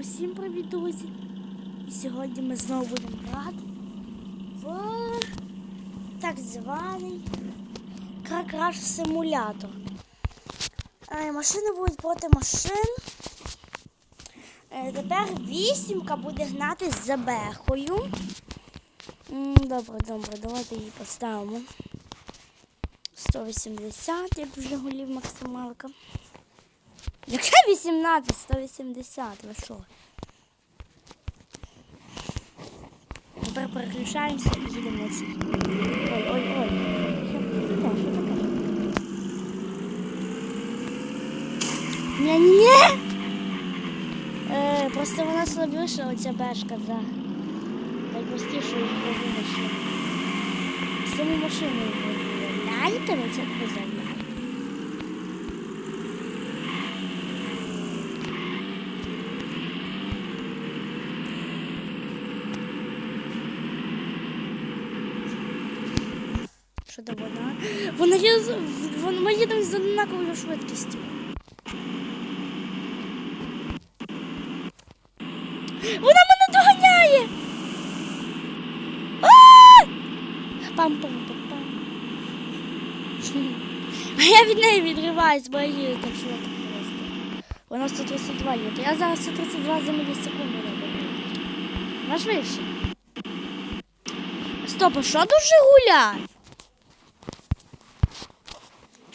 Усім привіт, друзі! І сьогодні ми знову будемо грати в так званий Кракраш симулятор. Е, Машини будуть проти машин. Е, Тепер вісімка буде гнати за бехою. М, Добре, добре, давайте її поставимо. 180, як вже голів максималка. Яке 18, 180, ви що? Тепер переключаємося і їдемо на ці. Ой, ой, ой. Що таке? Що таке? Ні, ні, ні. Е, просто вона слабіша, оця бешка за найпростішу їх машину. Саму машину виявляєте, ви це виявляєте. Що то вона? Вона є вон- ми їдемо з однаковою швидкістю. Вона мене доганяє! А! Пам-пам-пам-пам. А я від неї відриваюсь, бо я їду так швидко просто. Вона 132 їде. Я зараз 132 за мілісекунду роблю. Вона швидше. Стоп, а що до Жигуля?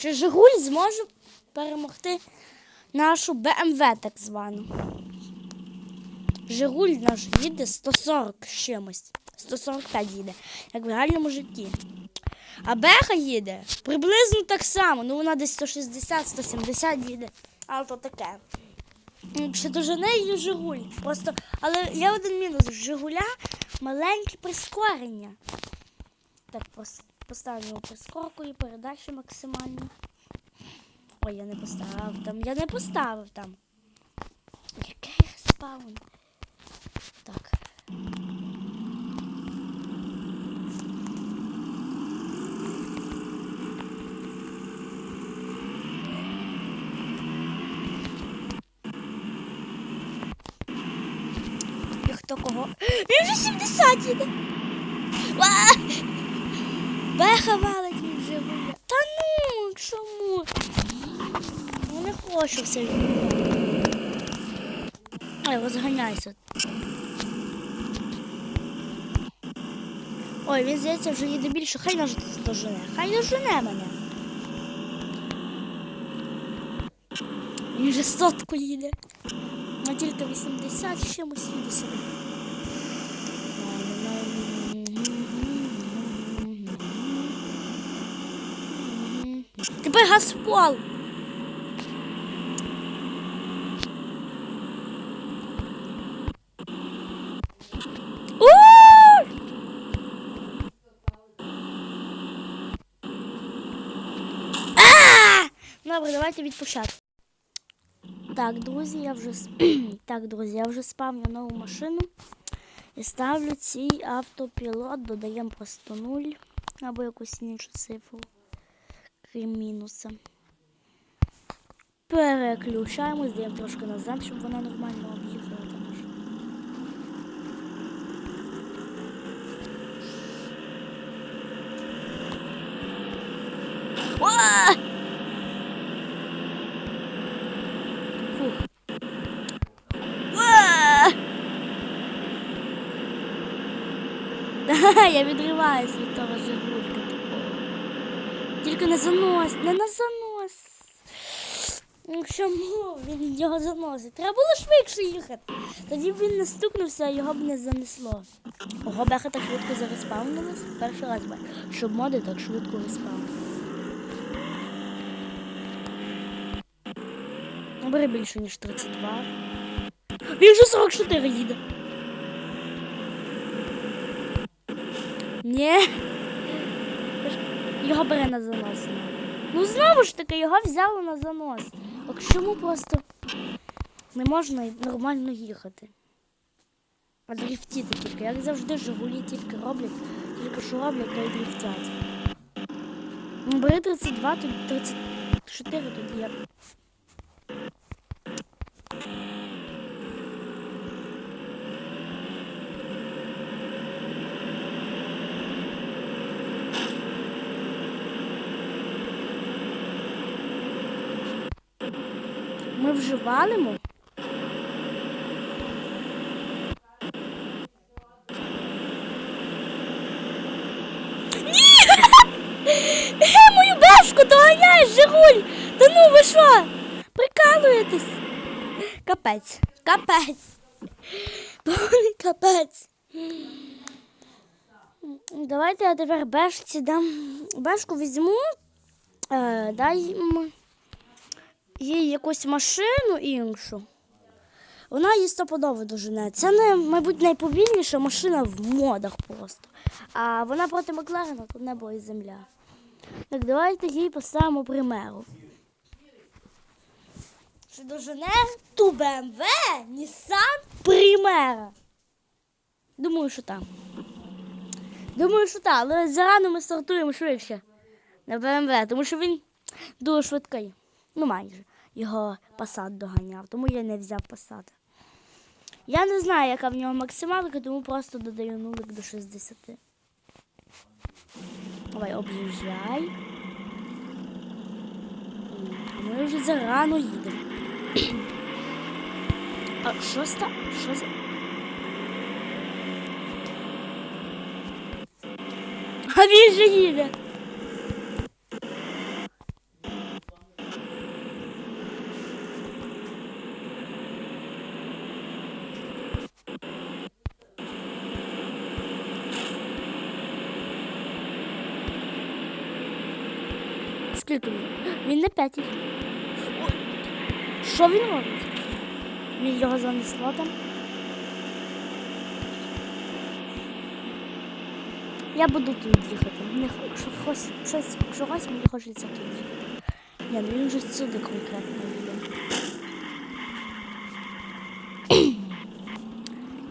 Чи Жигуль зможе перемогти нашу БМВ так звану? Жигуль наш їде 140 з чимось. 145 їде, як в реальному житті. А Беха їде приблизно так само. Ну вона десь 160-170 їде. Але то таке. Ще дуже нею Жигуль. Просто, але є один мінус. Жигуля маленьке прискорення. Так, пос- поставимо прискорку і передачу максимальну. Ой, я не поставив там. Я не поставив там. Який респаун? Так. Кого? Він вже 70 їде. Беха валить Жигуля. Та ну, чому? Я не хочу все. Ой, розганяйся. Ой, він здається вже їде більше. Хай нас дожене. Хай дожене мене. Він вже сотку їде. А тільки 80 з чимось їде сюди. Тепер газ в пол. У! А! Добре, давайте від початку. Так, друзі, я вже так, друзі, я вже спав на нову машину і ставлю цей автопілот, додаємо просто 0 або якусь іншу цифру, крім мінуса. Переключаємо, здаємо трошки назад, щоб вона нормально об'їхала. Тому що... Уа! Фух. Уа! Да, я відриваюсь від того жигулька такого. Тільки не занось, не на занос. Чому він його заносить? Треба було швидше їхати. Тоді б він не стукнувся, його б не занесло. Ого, беха так швидко зареспавнилась. Перший раз бачу, щоб моди так швидко респавнили. Ну, Бери більше, ніж 32. Він вже 44 їде. Ні. Його бере на занос. Ну знову ж таки, його взяли на занос. Так чому просто не можна нормально їхати? А дріфтіти тільки. Як завжди Жигулі тільки роблять, тільки що роблять, то й дріфтять. Ну, бери 32, тут 34, тут є. Може, валимо? Мою бешку доганяєш, Жигуль! Та ну ви що? Прикалуєтесь? Капець, капець. Капець. Давайте я тепер бешці дам. Бешку візьму, е, дай їй якусь машину іншу. Вона її стопудово дожене. Це не, мабуть, найповільніша машина в модах просто. А вона проти Макларена тут небо і земля. Так давайте їй поставимо примеру. Чи дожене ту БМВ Nissan Примера? Думаю, що там. Думаю, що так, але зарано ми стартуємо швидше на БМВ, тому що він дуже швидкий. Ну, майже. Його посад доганяв, тому я не взяв посад. Я не знаю, яка в нього максималка, тому просто додаю нулик до 60. Давай, об'їжджай. Ми вже зарано їдемо. А що ста? Що за. А він же їде. Скільки він? Не Що він робить? Він його занесло там. Я буду тут їхати. Мені хось, щось, чогось мені хочеться тут їхати. Ні, ну він же сюди конкретно їде.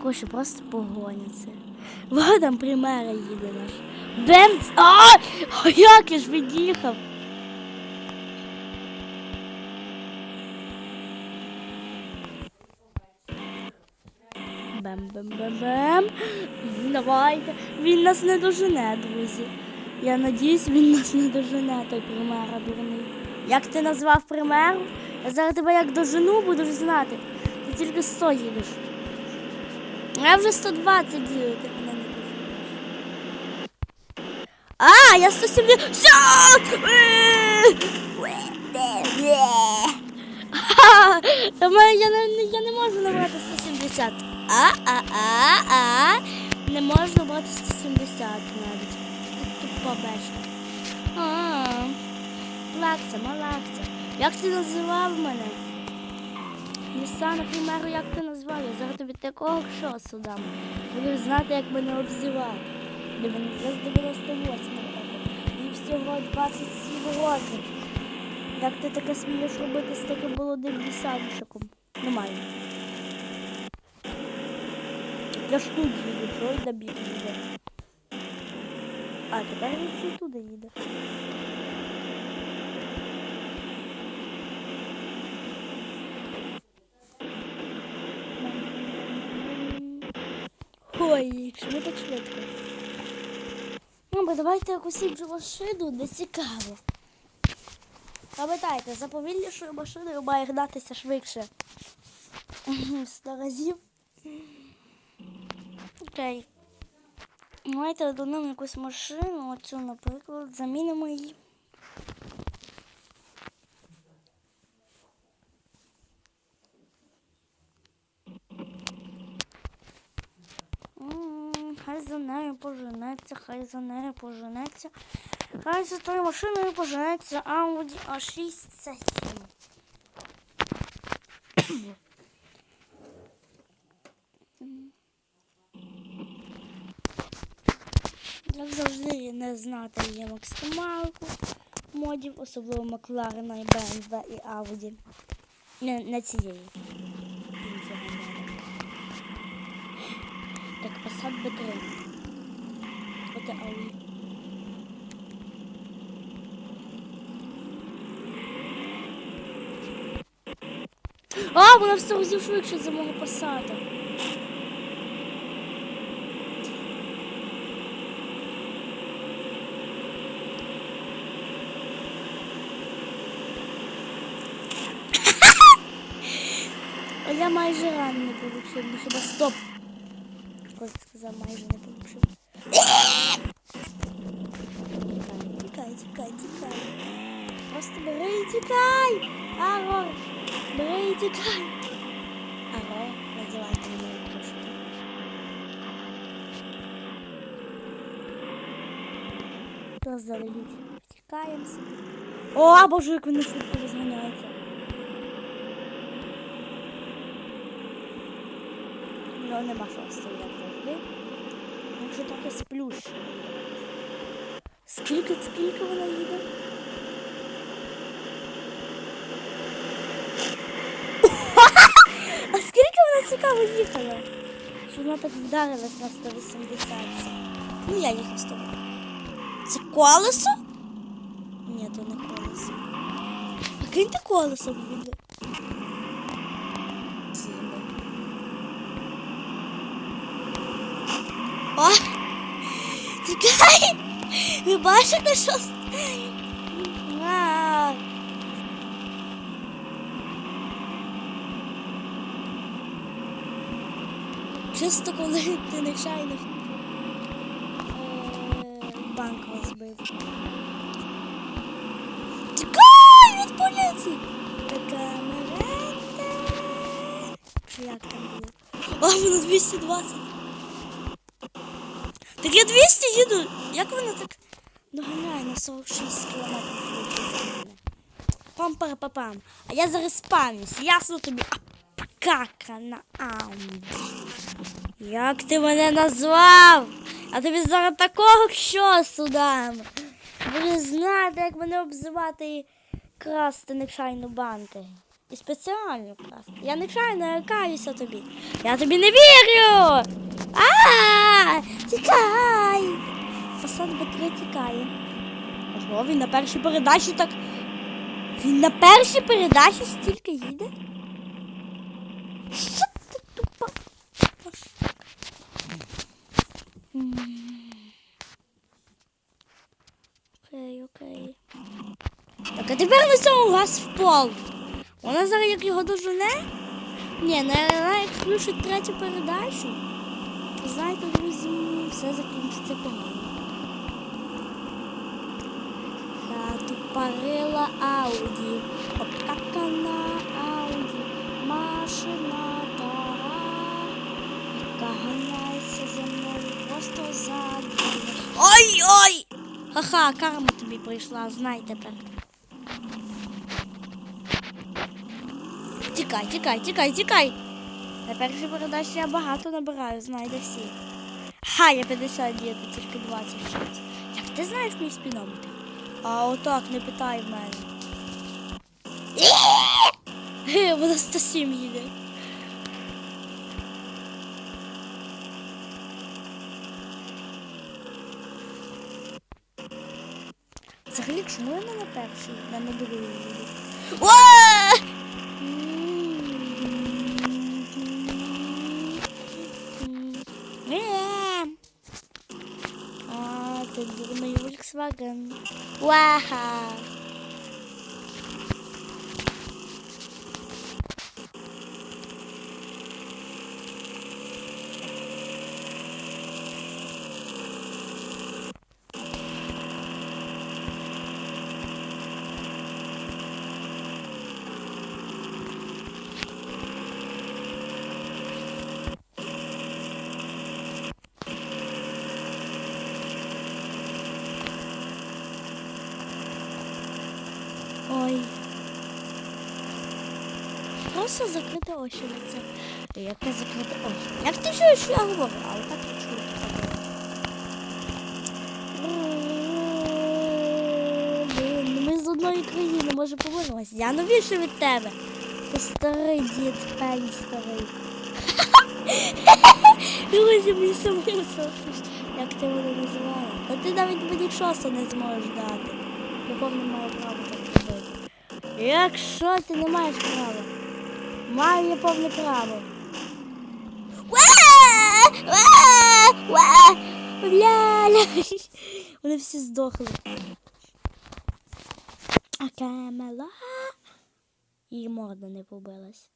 Коше просто погоняться. Вот там примера їде наш. Бемц! А! А як я ж від'їхав? Давайте. Він нас не дожене, друзі. Я надіюсь, він нас не дожене, той примера дурний. Як ти назвав примеру? Я зараз тебе як дожену, будеш знати. Ти тільки 100 їдеш. Я вже 120 їду, ти мене не доженеш. А, я 170. Ха, Та я не, можу набрати 170. А, а, а, а. Не можу набрати 170 навіть. Тут тупа бешка. А, плакса, малакса. Як ти називав мене? Ніса, наприклад, як ти назвав? Я зараз тобі такого шосу дам. Будеш знати, як мене обзивати. Я з 98 року. І всього 27 років. Як ти таке смієш робити з таким молодим десятчиком? Немає. Я ж тут їду, чого й їде. А, тепер він ще туди їде. Ой, чому так швидко? Ну, давайте якусь іншу машину, не цікаво. Пам'ятайте, за повільнішою машиною має гнатися швидше. Сто разів. Окей. Давайте додому якусь машину, оцю, наприклад, замінимо її. Хай за нею поженеться, хай за нею поженеться. Хай за тою машиною поженеться Audi A6 C7. Як завжди, не знати є максималку модів, особливо Макларена, і BMW і Audi. Не, не цієї. Так, Passat B3. Оте Audi. А, вона в 100 разів швидше за мого пасата. майже рано не получив. Ну хіба стоп. Ось сказав, майже не получив. Тікай, тікай, тікай. Просто бери і тікай. Аго, бери і тікай. Аго, називайте мене трошки. То залетіть. Втікаємо собі. О, боже, як вони швидко розганяються. Ну, нема що стояти завжди. Якщо трохи сплющено. Скільки, скільки вона їде? А скільки вона цікаво їхала? Що вона так вдарилась на 180. Ну я їхав з тобою. Це колесо? Ні, то не колесо. А киньте колесо в О! Тікай! Ви бачите, що? А. Чисто коли ти нечайно е, банк розбив. Тікай від поліції! Така мерета. Як там було? А, воно 220. Так я 200 їду. Як вона так доганяє на 46 кілометрів пам пара па пам А я зараз спамлюсь. Ясно тобі. А кака на аунді. Як ти мене назвав? А тобі зараз такого щосу дам. Буду знати, як мене обзивати красти нечайно банки. І спеціально красти. Я нечайно я каюся тобі. Я тобі не вірю. А, тікай! Фасад Б3 тікає. Ого, він на першій передачі так. Він на першій передачі стільки їде? Що ти тупа? Окей, окей. Так, а тепер цьому газ в пол. Вона зараз як його дожене? Ні, не вона як включить третю передачу. Знаєте, друзі, все закінчиться погано. Хату парила Ауді, обкакана Ауді, машина дорога, яка ганяється за мною просто ззаду. Ой-ой! Ха-ха, карма тобі прийшла, знай тепер. Тікай, тікай, тікай, тікай. На першій передачі я багато набираю, знайде всі. Ха, я 50 діти, тільки 26. Як ти знаєш мій спідометр? А отак не питай в мене. Ге, Вона 107 їде. Взагалі, чому я не на першій, не на другій їду? 哇哈哈！Просто закрити очі на це. Яке закрити очі? Як ти чуєш, що я говорю? Але так я чую. Ми з одної країни, може повернемось. Я новіше від тебе. Ти старий дід, пень старий. Друзі, мені самим соромно, як ти мене називала. Та ти навіть мені шосу не зможеш дати. Я повне маю право так робити. Якщо ти не маєш права, маю я повне право. Ля-ля! Вони всі здохли. А камела. Її морда не побилась.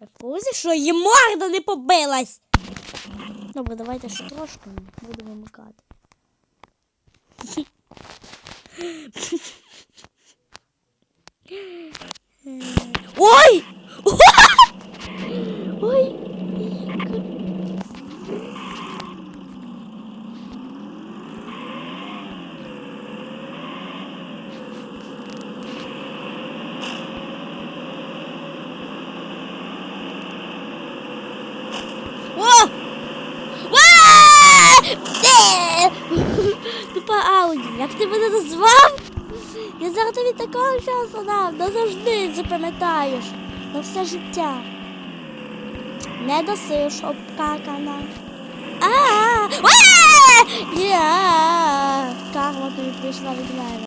Ви в що її морда не побилась? Добре, давайте ще трошки буду вимикати. Ой! Ой! О! А! Е! Тупа Ауді, як ти мене назвав? Я зараз тобі такого часу дам, назавжди запам'ятаєш на все життя. Не досиш обкакана. А! А! Я! Карма тобі прийшла від мене.